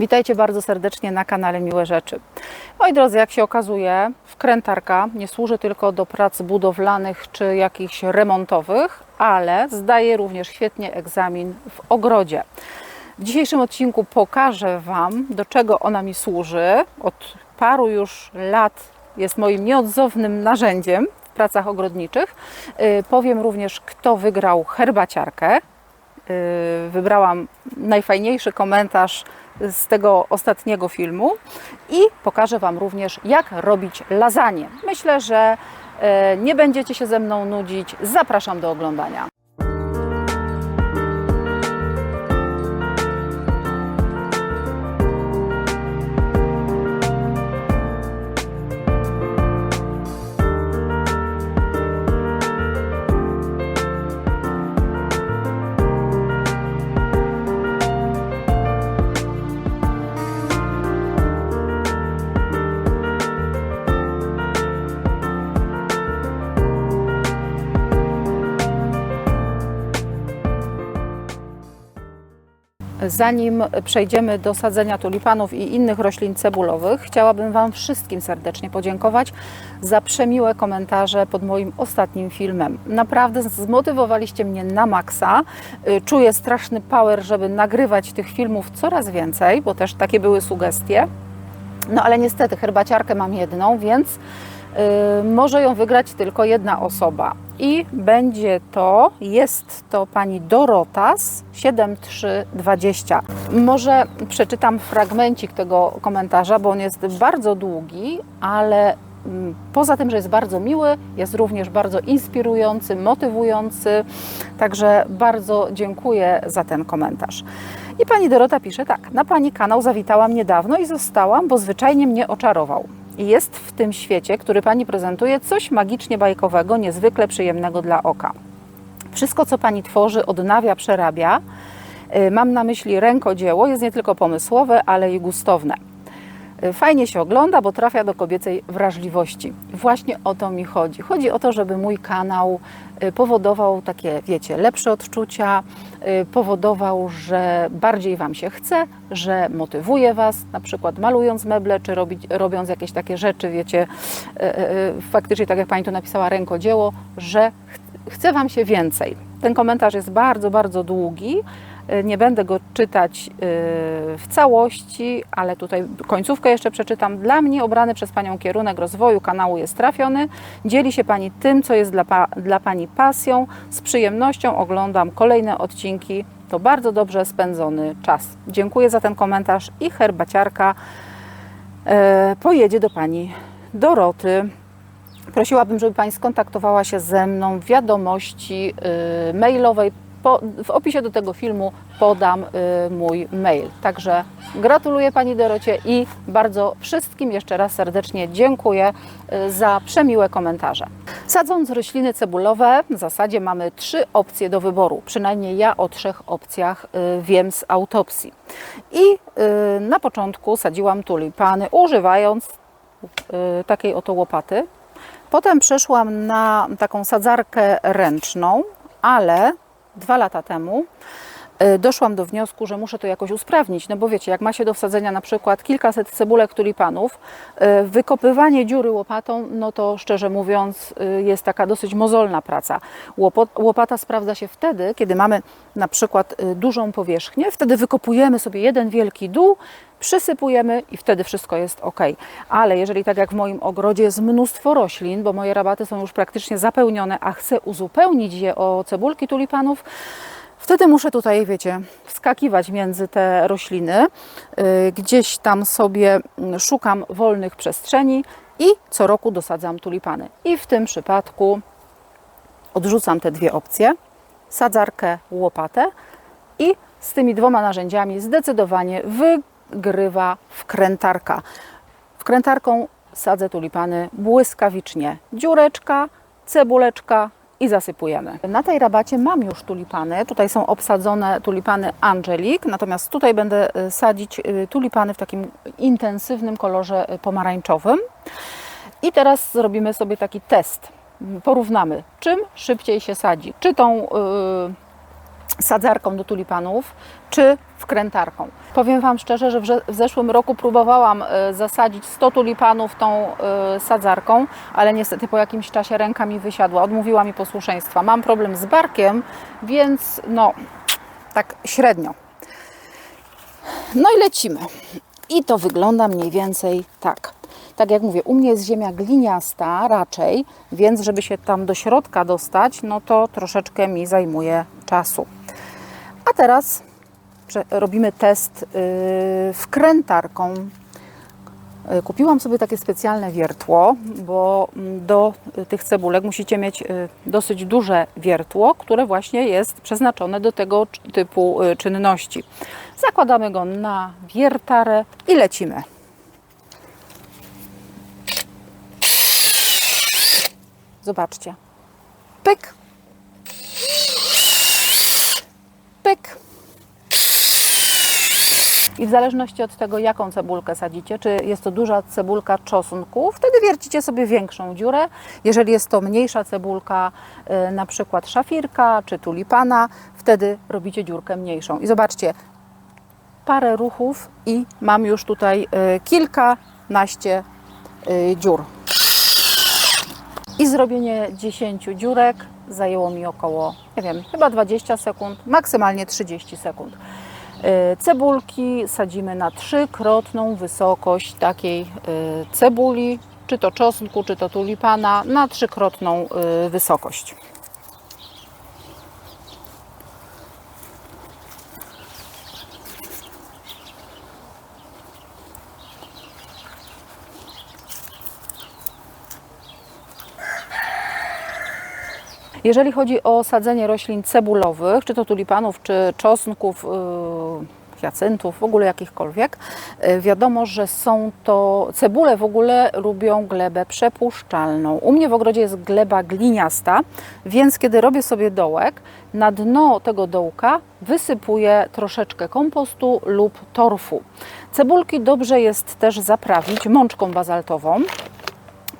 Witajcie bardzo serdecznie na kanale Miłe Rzeczy. Moi drodzy, jak się okazuje, wkrętarka nie służy tylko do prac budowlanych czy jakichś remontowych, ale zdaje również świetnie egzamin w ogrodzie. W dzisiejszym odcinku pokażę Wam, do czego ona mi służy. Od paru już lat jest moim nieodzownym narzędziem w pracach ogrodniczych. Yy, Powiem również, kto wygrał herbaciarkę. Yy, Wybrałam najfajniejszy komentarz z tego ostatniego filmu i pokażę Wam również, jak robić lasagne. Myślę, że e, nie będziecie się ze mną nudzić. Zapraszam do oglądania. Zanim przejdziemy do sadzenia tulipanów i innych roślin cebulowych, chciałabym Wam wszystkim serdecznie podziękować za przemiłe komentarze pod moim ostatnim filmem. Naprawdę zmotywowaliście mnie na maksa. Y, Czuję straszny power, żeby nagrywać tych filmów coraz więcej, bo też takie były sugestie. No ale niestety herbaciarkę mam jedną, więc y, może ją wygrać tylko jedna osoba. I będzie to, jest to pani Dorotas 7320. Może przeczytam fragmencik tego komentarza, bo on jest bardzo długi, ale mm, poza tym, że jest bardzo miły, jest również bardzo inspirujący, motywujący. Także bardzo dziękuję za ten komentarz. I pani Dorota pisze tak: Na pani kanał zawitałam niedawno i zostałam, bo zwyczajnie mnie oczarował. I Jest w tym świecie, który pani prezentuje, coś magicznie bajkowego, niezwykle przyjemnego dla oka. Wszystko, co pani tworzy, odnawia, przerabia. Y, Mam na myśli rękodzieło, jest nie tylko pomysłowe, ale i gustowne. Fajnie się ogląda, bo trafia do kobiecej wrażliwości. Właśnie o to mi chodzi. Chodzi o to, żeby mój kanał y, powodował takie, wiecie, lepsze odczucia, y, powodował, że bardziej Wam się chce, że motywuje Was, na przykład malując meble, czy robić, robiąc jakieś takie rzeczy, wiecie, y, faktycznie, tak jak Pani tu napisała, rękodzieło, że ch- chce Wam się więcej. Ten komentarz jest bardzo, bardzo długi. Y, Nie będę go czytać y, w całości, ale tutaj końcówkę jeszcze przeczytam. Dla mnie obrany przez Panią kierunek rozwoju kanału jest trafiony. Dzieli się Pani tym, co jest dla, dla Pani pasją. Z przyjemnością oglądam kolejne odcinki. To bardzo dobrze spędzony czas. Dziękuję za ten komentarz i herbaciarka e, pojedzie do Pani Doroty. Prosiłabym, żeby Pani skontaktowała się ze mną w wiadomości y, mailowej. Po, w opisie do tego filmu podam y, mój mail. Także gratuluję Pani Dorocie i bardzo wszystkim jeszcze raz serdecznie dziękuję y, za przemiłe komentarze. Sadząc rośliny cebulowe, w zasadzie mamy trzy opcje do wyboru. Przynajmniej ja o trzech opcjach y, wiem z autopsji. I y, na początku sadziłam tulipany, używając y, takiej oto łopaty. Potem przeszłam na taką sadzarkę ręczną, ale dwa lata temu doszłam do wniosku, że muszę to jakoś usprawnić. No bo wiecie, jak ma się do wsadzenia na przykład kilkaset cebulek tulipanów, y, wykopywanie dziury łopatą, no to szczerze mówiąc y, jest taka dosyć mozolna praca. Łopata sprawdza się wtedy, kiedy mamy na przykład dużą powierzchnię, wtedy wykopujemy sobie jeden wielki dół, przysypujemy i wtedy wszystko jest ok. Ale jeżeli tak jak w moim ogrodzie jest mnóstwo roślin, bo moje rabaty są już praktycznie zapełnione, a chcę uzupełnić je o cebulki tulipanów, Wtedy muszę tutaj, wiecie, wskakiwać między te rośliny. Yy, Gdzieś tam sobie mm, szukam wolnych przestrzeni i co roku dosadzam tulipany. I w tym przypadku odrzucam te dwie opcje: sadzarkę, łopatę i z tymi dwoma narzędziami zdecydowanie wygrywa wkrętarka. Wkrętarką sadzę tulipany błyskawicznie. Dziureczka, cebuleczka i zasypujemy. Na tej rabacie mam już tulipany. Tutaj są obsadzone tulipany Angelic, natomiast tutaj będę y, sadzić y, tulipany w takim intensywnym kolorze y, pomarańczowym. I teraz zrobimy sobie taki test. Porównamy, czym szybciej się sadzi. Czy tą y, sadzarką do tulipanów, czy wkrętarką. Powiem Wam szczerze, że w zeszłym roku próbowałam e, zasadzić 100 tulipanów tą e, sadzarką, ale niestety po jakimś czasie ręka mi wysiadła, odmówiła mi posłuszeństwa. Mam problem z barkiem, więc no, tak średnio. No i lecimy. I to wygląda mniej więcej tak. Tak jak mówię, u mnie jest ziemia gliniasta raczej, więc żeby się tam do środka dostać, no to troszeczkę mi zajmuje czasu. A teraz robimy test yy, wkrętarką. Yy, Kupiłam sobie takie specjalne wiertło, bo do y, tych cebulek musicie mieć y, dosyć duże wiertło, które właśnie jest przeznaczone do tego typu y, czynności. Zakładamy go na wiertarę i lecimy. Zobaczcie. Pyk. I w zależności od tego, jaką cebulkę sadzicie, czy jest to duża cebulka czosnku, wtedy wiercicie sobie większą dziurę. Jeżeli jest to mniejsza cebulka, y, na przykład szafirka czy tulipana, wtedy robicie dziurkę mniejszą. I zobaczcie, parę ruchów i mam już tutaj y, kilkanaście y, dziur. I zrobienie 10 dziurek zajęło mi około, nie wiem, chyba 20 sekund, maksymalnie 30 sekund. Y, Cebulki sadzimy na trzykrotną wysokość takiej y, cebuli, czy to czosnku, czy to tulipana, na trzykrotną y, wysokość. Jeżeli chodzi o sadzenie roślin cebulowych, czy to tulipanów, czy czosnków, yy, hiacyntów, w ogóle jakichkolwiek, yy, wiadomo, że są to cebule w ogóle lubią glebę przepuszczalną. U mnie w ogrodzie jest gleba gliniasta, więc kiedy robię sobie dołek, na dno tego dołka wysypuję troszeczkę kompostu lub torfu. Cebulki dobrze jest też zaprawić mączką bazaltową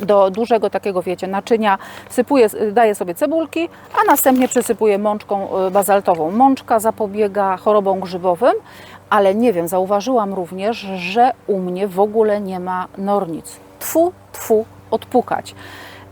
do dużego takiego, wiecie, naczynia sypuję, daję sobie cebulki, a następnie przysypuję mączką y, bazaltową. Mączka zapobiega chorobom grzybowym, ale nie wiem, zauważyłam również, że u mnie w ogóle nie ma nornic. Tfu, tfu, odpukać.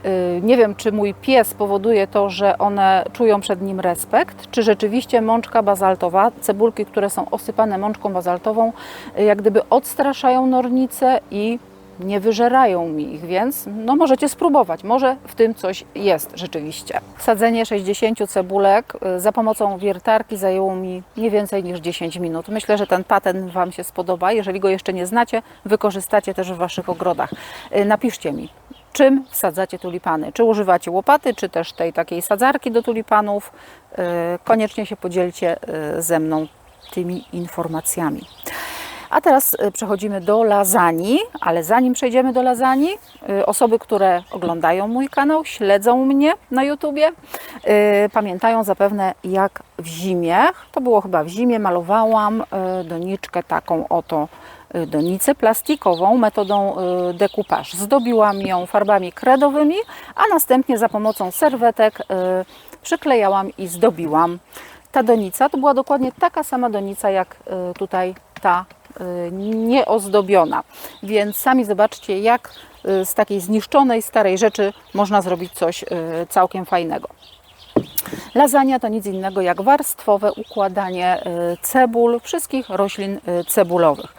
Y, Nie wiem, czy mój pies powoduje to, że one czują przed nim respekt, czy rzeczywiście mączka bazaltowa, cebulki, które są osypane mączką bazaltową, y, jak gdyby odstraszają nornice i nie wyżerają mi ich, więc no możecie spróbować. Może w tym coś jest rzeczywiście. Sadzenie 60 cebulek y, za pomocą wiertarki zajęło mi nie więcej niż 10 minut. Myślę, że ten patent Wam się spodoba. Jeżeli go jeszcze nie znacie, wykorzystacie też w Waszych ogrodach. Y, Napiszcie mi, czym wsadzacie tulipany. Czy używacie łopaty, czy też tej takiej sadzarki do tulipanów. Y, Koniecznie się podzielcie ze mną tymi informacjami. A teraz y, przechodzimy do lasagne, ale zanim przejdziemy do lasagne, y, osoby, które oglądają mój kanał, śledzą mnie na YouTubie, y, pamiętają zapewne jak w zimie, to było chyba w zimie, malowałam doniczkę taką oto donicę plastikową metodą decoupage. Zdobiłam ją farbami kredowymi, a następnie za pomocą serwetek przyklejałam i zdobiłam. Ta donica to była dokładnie taka sama donica jak tutaj ta nieozdobiona. Więc sami zobaczcie, jak y, z takiej zniszczonej, starej rzeczy można zrobić coś y, całkiem fajnego. Lasagna to nic innego jak warstwowe układanie y, cebul, wszystkich roślin y, cebulowych.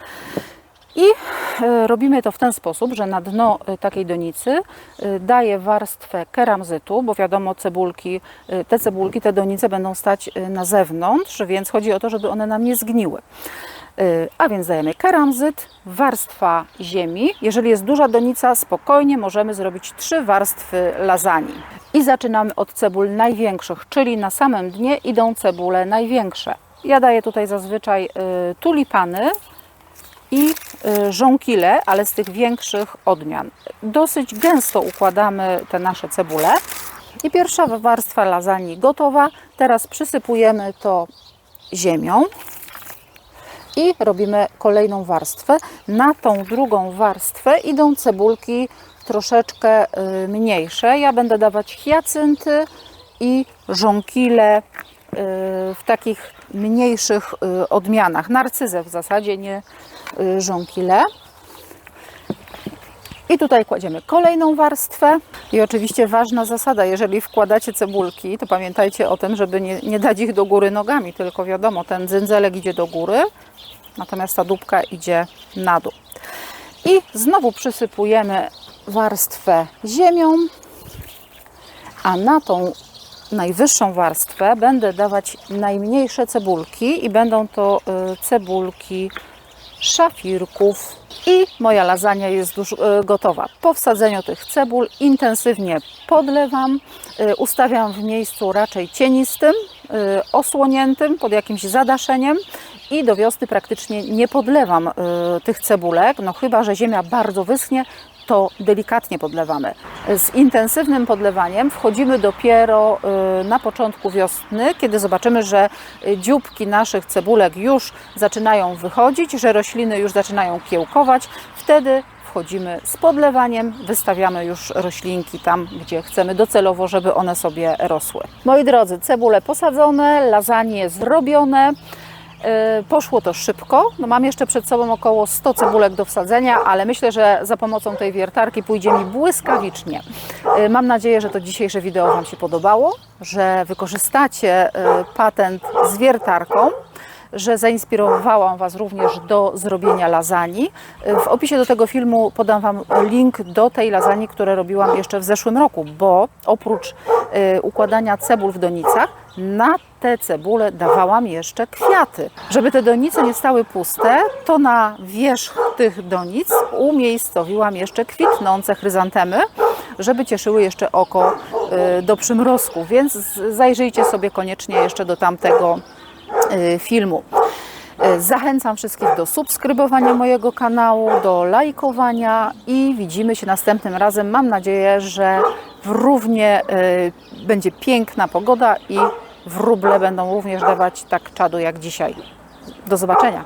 I y, robimy to w ten sposób, że na dno y, takiej donicy y, daję warstwę keramzytu, bo wiadomo, cebulki, y, te cebulki, te donice będą stać y, na zewnątrz, więc chodzi o to, żeby one nam nie zgniły. Y, A więc dajemy keramzyt, warstwa ziemi. Jeżeli jest duża donica, spokojnie możemy zrobić trzy warstwy lasagne. I zaczynamy od cebul największych, czyli na samym dnie idą cebule największe. Ja daję tutaj zazwyczaj y, tulipany i y, żonkile, ale z tych większych odmian. Dosyć gęsto układamy te nasze cebule. I pierwsza warstwa lasagne gotowa. Teraz przysypujemy to ziemią i robimy kolejną warstwę. Na tą drugą warstwę idą cebulki troszeczkę y, mniejsze. Ja będę dawać hiacynty i żonkile w takich mniejszych y, odmianach. Narcyzę w zasadzie, nie y, żonkile. I tutaj kładziemy kolejną warstwę. I oczywiście ważna zasada, jeżeli wkładacie cebulki, to pamiętajcie o tym, żeby nie, nie dać ich do góry nogami, tylko wiadomo, ten dzędzelek idzie do góry, natomiast ta dupka idzie na dół. I znowu przysypujemy warstwę ziemią, a na tą najwyższą warstwę będę dawać najmniejsze cebulki i będą to y, cebulki szafirków. I moja lasagna jest już y, gotowa. Po wsadzeniu tych cebul intensywnie podlewam, y, ustawiam w miejscu raczej cienistym, y, osłoniętym pod jakimś zadaszeniem i do wiosny praktycznie nie podlewam tych cebulek, no chyba, że ziemia bardzo wyschnie, to delikatnie podlewamy. Z intensywnym podlewaniem wchodzimy dopiero y, na początku wiosny, kiedy zobaczymy, że dzióbki naszych cebulek już zaczynają wychodzić, że rośliny już zaczynają kiełkować. Wtedy wchodzimy z podlewaniem, wystawiamy już roślinki tam, gdzie chcemy docelowo, żeby one sobie rosły. Moi drodzy, cebule posadzone, lasagne zrobione. E, Poszło to szybko. No mam jeszcze przed sobą około 100 cebulek do wsadzenia, ale myślę, że za pomocą tej wiertarki pójdzie mi błyskawicznie. E, Mam nadzieję, że to dzisiejsze wideo Wam się podobało, że wykorzystacie e, patent z wiertarką że zainspirowałam Was również do zrobienia lasagne. W opisie do tego filmu podam Wam link do tej lasagne, które robiłam jeszcze w zeszłym roku, bo oprócz y, układania cebul w donicach, na te cebule dawałam jeszcze kwiaty. Żeby te donice nie stały puste, to na wierzch tych donic umiejscowiłam jeszcze kwitnące chryzantemy, żeby cieszyły jeszcze oko y, do przymrozku, więc zajrzyjcie sobie koniecznie jeszcze do tamtego y, filmu. Y, Zachęcam wszystkich do subskrybowania mojego kanału, do lajkowania i widzimy się następnym razem. Mam nadzieję, że w równie będzie piękna pogoda i wróble będą również dawać tak czadu jak dzisiaj. Do zobaczenia.